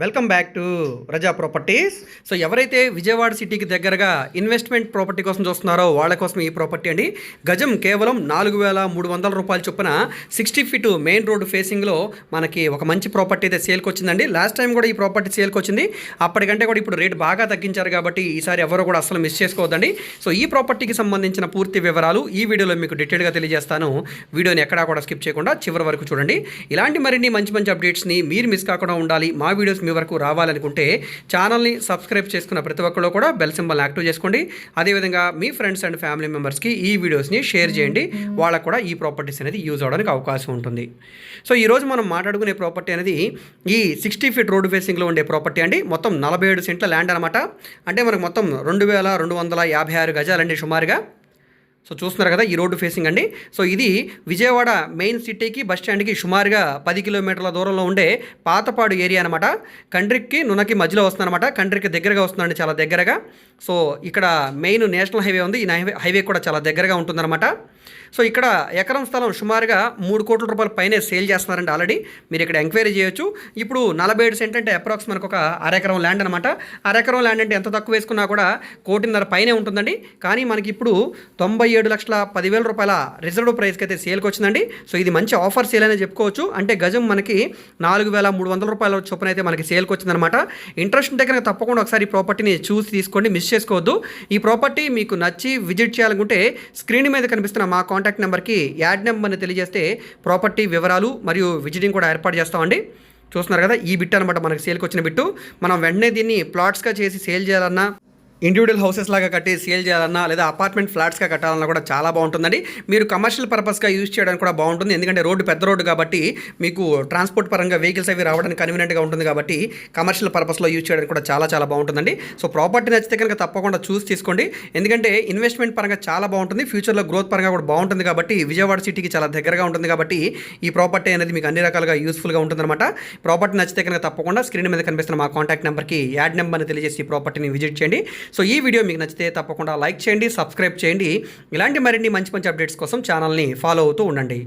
welcome back to Raza properties so ఎవరైతే విజయవాడ సిటీకి దగ్గరగా ఇన్వెస్ట్మెంట్ ప్రాపర్టీ కోసం చూస్తున్నారో వాళ్ళ కోసం ఈ ప్రాపర్టీ అండి. గజం కేవలం నాలుగు వేల మూడు వందల రూపాయల చొప్పున సిక్స్టీ ఫీట్ మెయిన్ రోడ్ ఫేసింగ్లో మనకి ఒక మంచి ప్రాపర్టీ అయితే సేల్కి వచ్చిందండి. లాస్ట్ టైం కూడా ఈ ప్రాపర్టీ సేల్కి వచ్చింది. అప్పటికంటే కూడా ఇప్పుడు రేట్ బాగా తగ్గించారు కాబట్టి ఈసారి ఎవరు కూడా అసలు మిస్ చేసుకోవద్దండి. సో ఈ ప్రాపర్టీకి సంబంధించిన పూర్తి వివరాలు ఈ వీడియోలో మీకు డీటెయిల్గా తెలియజేస్తాను. వీడియోని ఎక్కడా కూడా స్కిప్ చేయకుండా చివరి వరకు చూడండి. ఇలాంటి మరిన్ని మంచి మంచి అప్డేట్స్ని మీరు మిస్ కాకుండా ఉండాలి. మా వీడియోస్ మీ వరకు రావాలనుకుంటే ఛానల్ని సబ్స్క్రైబ్ చేసుకున్న ప్రతి ఒక్కరు కూడా బెల్ సింబల్ యాక్టివ్ చేసుకోండి. అదేవిధంగా మీ ఫ్రెండ్స్ అండ్ ఫ్యామిలీ మెంబర్స్కి ఈ వీడియోస్ని షేర్ చేయండి. వాళ్ళకు కూడా ఈ ప్రాపర్టీస్ అనేది యూజ్ అవడానికి అవకాశం ఉంటుంది. సో ఈరోజు మనం మాట్లాడుకునే ప్రాపర్టీ అనేది ఈ సిక్స్టీ ఫీట్ రోడ్ ఫేసింగ్లో ఉండే ప్రాపర్టీ అండి. మొత్తం నలభై ఏడు సెంట్ల ల్యాండ్ అనమాట అంటే మనకు మొత్తం రెండు వేల రెండు వందల యాభై ఆరు గజాలండి సుమారుగా. సో చూస్తున్నారు కదా ఈ రోడ్డు ఫేసింగ్ అండి. సో ఇది విజయవాడ మెయిన్ సిటీకి బస్ స్టాండ్కి సుమారుగా పది కిలోమీటర్ల దూరంలో ఉండే పాతపాడు ఏరియా అనమాట కండ్రికి నునకి మధ్యలో వస్తుందన్నమాట. కండ్రికి దగ్గరగా వస్తుందండి చాలా దగ్గరగా. సో ఇక్కడ మెయిన్ నేషనల్ హైవే ఉంది. ఈ హైవే హైవే కూడా చాలా దగ్గరగా ఉంటుందన్నమాట. సో ఇక్కడ ఎకరం స్థలం సుమారుగా మూడు కోట్ల రూపాయల పైనే సేల్ చేస్తున్నారండి ఆల్రెడీ. మీరు ఇక్కడ ఎంక్వైరీ చేయొచ్చు. ఇప్పుడు నలభై ఏడు సెంట్ అంటే అప్రాక్స్ మనకు ఒక అరెకరం ల్యాండ్ అనమాట అరెకరం ల్యాండ్ అంటే ఎంత తక్కువ వేసుకున్నా కూడా కోటిన్నర పైనే ఉంటుందండి. కానీ మనకి ఇప్పుడు తొంభై ఏడు లక్షల పదివేల రూపాయల రిజర్వ్ ప్రైస్కి అయితే సేల్కి వచ్చిందండి. సో ఇది మంచి ఆఫర్ సేల్ అనే చెప్పుకోవచ్చు. అంటే గజం మనకి నాలుగు వేల మూడు వందల రూపాయల చొప్పున అయితే మనకి సేల్కి వచ్చిందనమాట ఇంట్రెస్ట్ ఉంటే కనుక తప్పకుండా ఒకసారి ఈ ప్రాపర్టీని చూసి తీసుకోండి మిస్ చేసుకోవద్దు. ఈ ప్రాపర్టీ మీకు నచ్చి విజిట్ చేయాలనుకుంటే స్క్రీన్ మీద కనిపిస్తున్న మా కాంటాక్ట్ నెంబర్కి యాడ్ నెంబర్ని తెలియజేస్తే ప్రాపర్టీ వివరాలు మరియు విజిటింగ్ కూడా ఏర్పాటు చేస్తామండి. చూస్తున్నారు కదా ఈ బిట్ అనమాట మనకి సేల్కి వచ్చిన బిట్టు. మనం వెంటనే దీన్ని ప్లాట్స్గా చేసి సేల్ చేయాలన్నా ఇండివిజువల్ హౌసెస్ లాగా కట్టి సేల్ చేయాలన్నా లేదా అపార్ట్మెంట్ ఫ్లాట్స్గా కట్టాలన్నా కూడా చాలా బాగుంటుందండి. మీరు కమర్షియల్ పర్పస్గా యూజ్ చేయడానికి కూడా బాగుంటుంది. ఎందుకంటే రోడ్డు పెద్ద రోడ్డు కాబట్టి మీకు ట్రాన్స్పోర్ట్ పరంగా వెహికల్స్ అవి రావడానికి కన్వీనియంట్గా ఉంటుంది కాబట్టి కమర్షియల్ పర్పస్లో యూజ్ చేయడానికి కూడా చాలా చాలా బాగుంటుందండి. సో ప్రాపర్టీ నచ్చితే కనుక తప్పకుండా చూసి తీసుకోండి. ఎందుకంటే ఇన్వెస్ట్మెంట్ పరంగా చాలా బాగుంటుంది. ఫ్యూచర్లో గ్రోత్ పరంగా కూడా బాగుంటుంది కాబట్టి విజయవాడ సిటీకి చాలా దగ్గరగా ఉంటుంది కాబట్టి ఈ ప్రాపర్టీ అనేది మీకు అన్ని రకాలుగా యూస్ఫుల్గా ఉంటుందన్నమాట. ప్రాపర్టీ నచ్చితే కనుక తప్పకుండా స్క్రీన్ మీద కనిపిస్తున్న మా కాంటాక్ట్ నెంబర్కి యాడ్ నెంబర్ని తెలియజేసి ఈ ప్రాపర్టీని విజిట్ చేయండి. సో ఈ వీడియో మీకు నచ్చితే తప్పకుండా లైక్ చేయండి సబ్స్క్రైబ్ చేయండి. ఇలాంటి మరిన్ని మంచి మంచి అప్డేట్స్ కోసం ఛానల్ని ఫాలో అవుతూ ఉండండి.